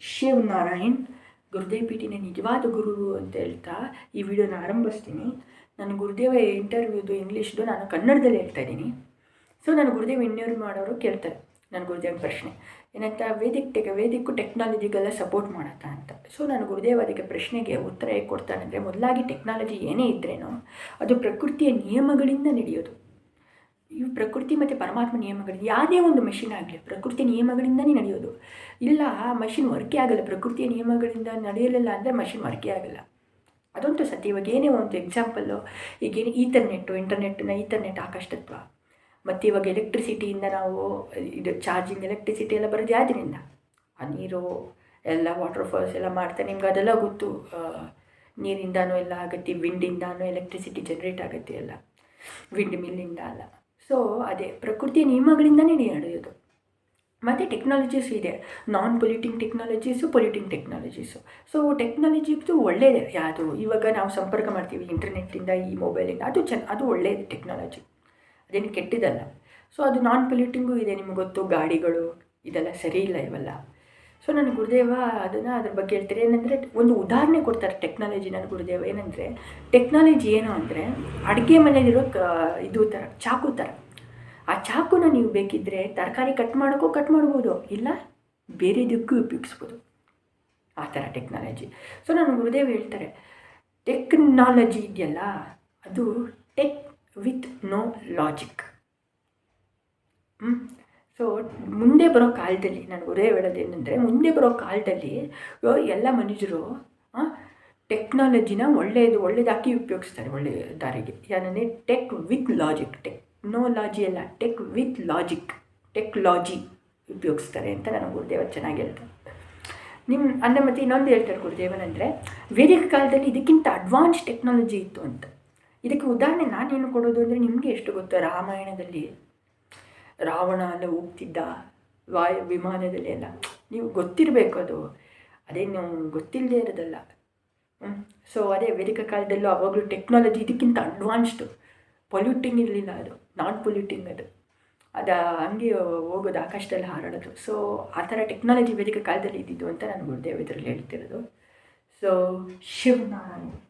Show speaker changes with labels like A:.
A: ಶಿವ್ ನಾರಾಯಣ್ ಗುರುದೇವ್ ಪೀಠಿನ ನಿಜವಾದ ಗುರು ಅಂತ ಹೇಳ್ತಾ ಈ ವಿಡಿಯೋನ ಆರಂಭಿಸ್ತೀನಿ. ನಾನು ಗುರುದೇವ ಇಂಟರ್ವ್ಯೂದು ಇಂಗ್ಲೀಷ್ದು, ನಾನು ಕನ್ನಡದಲ್ಲಿ ಹೇಳ್ತಾ ಇದ್ದೀನಿ. ಸೊ ನಾನು ಗುರುದೇವ್ ಇಂಟರ್ವ್ಯೂ ಮಾಡೋರು ಕೇಳ್ತಾರೆ, ನಾನು ಗುರುದೇವ್ ಪ್ರಶ್ನೆ. ಏನಂತ ವೇದಿಕ್ ಟೆಕ್ ವೇದಿಕ್ಕು ಟೆಕ್ನಾಲಜಿಗೆಲ್ಲ ಸಪೋರ್ಟ್ ಮಾಡುತ್ತಾ ಅಂತ. ಸೊ ನಾನು ಗುರುದೇವ್ ಅದಕ್ಕೆ ಪ್ರಶ್ನೆಗೆ ಉತ್ತರ ಹೇಗೆ ಕೊಡ್ತಾನೆ ಅಂದರೆ, ಮೊದಲಾಗಿ ಟೆಕ್ನಾಲಜಿ ಏನೇ ಇದ್ರೇನೋ ಅದು ಪ್ರಕೃತಿಯ ನಿಯಮಗಳಿಂದ ನಡೆಯೋದು. ಇವು ಪ್ರಕೃತಿ ಮತ್ತು ಪರಮಾತ್ಮ ನಿಯಮಗಳಿಂದ, ಯಾವುದೇ ಒಂದು ಮೆಷಿನ್ ಆಗಲಿ ಪ್ರಕೃತಿ ನಿಯಮಗಳಿಂದನೇ ನಡೆಯೋದು. ಇಲ್ಲ ಮಷಿನ್ ವರ್ಕೇ ಆಗಲ್ಲ. ಪ್ರಕೃತಿಯ ನಿಯಮಗಳಿಂದ ನಡೆಯಲಿಲ್ಲ ಅಂದರೆ ಮಷಿನ್ ವರ್ಕೇ ಆಗಲ್ಲ. ಅದಂತೂ ಸತ್ಯ. ಇವಾಗ ಏನೇ ಒಂದು ಎಕ್ಸಾಂಪಲ್ಲು ಈಗೇನು ಈಥರ್ನೆಟ್ಟು ಇಂಟರ್ನೆಟ್ನ ಈಥರ್ನೆಟ್ ಆಕಷ್ಟತ್ವ ಮತ್ತು ಇವಾಗ ಎಲೆಕ್ಟ್ರಿಸಿಟಿಯಿಂದ ನಾವು ಇದು ಚಾರ್ಜಿಂಗ್ ಎಲೆಕ್ಟ್ರಿಸಿಟಿ ಎಲ್ಲ ಬರೋದು ಯಾವುದರಿಂದ? ಆ ನೀರು, ಎಲ್ಲ ವಾಟರ್ ಫಾಲ್ಸ್ ಎಲ್ಲ ಮಾಡ್ತಾರೆ ನಿಮ್ಗೆ ಅದೆಲ್ಲ ಗೊತ್ತು. ನೀರಿಂದಾನು ಎಲ್ಲ ಆಗುತ್ತೆ ವಿಂಡಿಂದನೂ ಎಲೆಕ್ಟ್ರಿಸಿಟಿ ಜನ್ರೇಟ್ ಆಗುತ್ತೆ ಎಲ್ಲ. ವಿಂಡ್ ಮಿಲ್ಲಿಂದ ಅಲ್ಲ. ಸೊ ಅದೇ ಪ್ರಕೃತಿಯ ನಿಯಮಗಳಿಂದನೇ ನಡೆಯೋದು. ಮತ್ತು ಟೆಕ್ನಾಲಜೀಸ್ ಇದೆ. Non polluting technologies polluting technologies so ಟೆಕ್ನಾಲಜಿದು ಒಳ್ಳೆಯದೇ ಯಾವುದು? ಇವಾಗ ನಾವು ಸಂಪರ್ಕ ಮಾಡ್ತೀವಿ ಇಂಟರ್ನೆಟ್ಟಿಂದ ಈ ಮೊಬೈಲಿಂದ ಅದು ಚೆನ್ನ ಅದು ಒಳ್ಳೆಯದು ಟೆಕ್ನಾಲಜಿ ಅದೇನು ಕೆಟ್ಟಿದ್ದಲ್ಲ. ಸೊ ಅದು ನಾನ್ ಪೊಲ್ಯೂಟಿಂಗು ಇದೆ ನಿಮ್ಗೆ ಗೊತ್ತು. ಗಾಡಿಗಳು, ಇದೆಲ್ಲ ಸರಿ ಇಲ್ಲ ಇವೆಲ್ಲ. ಸೊ ನನ್ನ ಗುರುದೇವ ಅದನ್ನು ಅದ್ರ ಬಗ್ಗೆ ಹೇಳ್ತಾರೆ ಏನಂದರೆ ಒಂದು ಉದಾಹರಣೆ ಕೊಡ್ತಾರೆ ಟೆಕ್ನಾಲಜಿ ನನ್ನ ಗುರುದೇವ. ಏನಂದರೆ ಟೆಕ್ನಾಲಜಿ ಏನು ಅಂದರೆ ಅಡುಗೆ ಮನೆಯಲ್ಲಿರೋ ಇದು ಥರ, ಚಾಕು ಥರ. ಆ ಚಾಕುನ ನೀವು ಬೇಕಿದ್ದರೆ ತರಕಾರಿ ಕಟ್ ಮಾಡೋಕ್ಕೂ ಕಟ್ ಮಾಡ್ಬೋದು. ಇಲ್ಲ ಬೇರೆದಕ್ಕೂ ಉಪಯೋಗಿಸ್ಬೋದು. ಆ ಥರ ಟೆಕ್ನಾಲಜಿ ಸೊ ನಾನು ಗುರುದೇವ್ ಹೇಳ್ತಾರೆ ಟೆಕ್ನಾಲಜಿ ಇದೆಯಲ್ಲ, ಅದು tech with no logic so ಮುಂದೆ ಬರೋ ಕಾಲದಲ್ಲಿ, ನಾನು ಗುರುದೇವ್ ಹೇಳೋದೇನೆಂದರೆ, ಮುಂದೆ ಬರೋ ಕಾಲದಲ್ಲಿ ಎಲ್ಲ ಮನುಷ್ಯರು ಟೆಕ್ನಾಲಜಿನ ಒಳ್ಳೆಯದು ಒಳ್ಳೆಯದಾಗಿ ಉಪಯೋಗಿಸ್ತಾರೆ ಒಳ್ಳೆಯ ದಾರಿಗೆ. ಯಾಕಂದರೆ ಟೆಕ್ ವಿತ್ ಲಾಜಿಕ್ ಟೆಕ್ನಾಲಜಿ ಅಲ್ಲ ಟೆಕ್ ವಿತ್ ಲಾಜಿಕ್ ಟೆಕ್ಲಾಜಿ ಉಪಯೋಗಿಸ್ತಾರೆ ಅಂತ ನಾನು ಗುರುದೇವ ಚೆನ್ನಾಗಿ ಹೇಳ್ತಾರೆ. ನಿಮ್ಮ ಅಂದರೆ ಮತ್ತು ಇನ್ನೊಂದು ಹೇಳ್ತಾರೆ ಗುರುದೇವನಂದರೆ ವೇದಿಕ ಕಾಲದಲ್ಲಿ ಇದಕ್ಕಿಂತ ಅಡ್ವಾನ್ಸ್ ಟೆಕ್ನಾಲಜಿ ಇತ್ತು ಅಂತ. ಇದಕ್ಕೆ ಉದಾಹರಣೆ ನಾನೇನು ಕೊಡೋದು ಅಂದರೆ ನಿಮಗೆ ಎಷ್ಟು ಗೊತ್ತು? ರಾಮಾಯಣದಲ್ಲಿ. ರಾವಣ ಎಲ್ಲ ಹೋಗ್ತಿದ್ದ, ವಾಯು ವಿಮಾನದಲ್ಲಿ ಎಲ್ಲ. ನೀವು ಗೊತ್ತಿರಬೇಕು ಅದು. ಅದೇನು ಗೊತ್ತಿಲ್ಲದೆ ಇರೋದಲ್ಲ. ಸೊ ಅದೇ ವೇದಿಕ ಕಾಲದಲ್ಲೂ ಅವಾಗಲೂ ಟೆಕ್ನಾಲಜಿ ಇದಕ್ಕಿಂತ ಅಡ್ವಾನ್ಸ್ಡು ಪೊಲ್ಯೂಟಿಂಗ್ ಇರಲಿಲ್ಲ ಅದು. ನಾನ್ ಪೊಲ್ಯೂಟಿಂಗ್ ಅದು. ಅದು ಹಂಗೆ ಹೋಗೋದು, ಆಕಾಶದಲ್ಲಿ ಹಾರಾಡೋದು ಸೊ ಆ ಥರ ಟೆಕ್ನಾಲಜಿ ವೇದಿಕೆ ಕಾಲದಲ್ಲಿ ಇದ್ದಿದ್ದು ಅಂತ ನಾನು ಗುರುದೇವ ಇದರಲ್ಲಿ ಹೇಳ್ತಿರೋದು. So Shivnarine.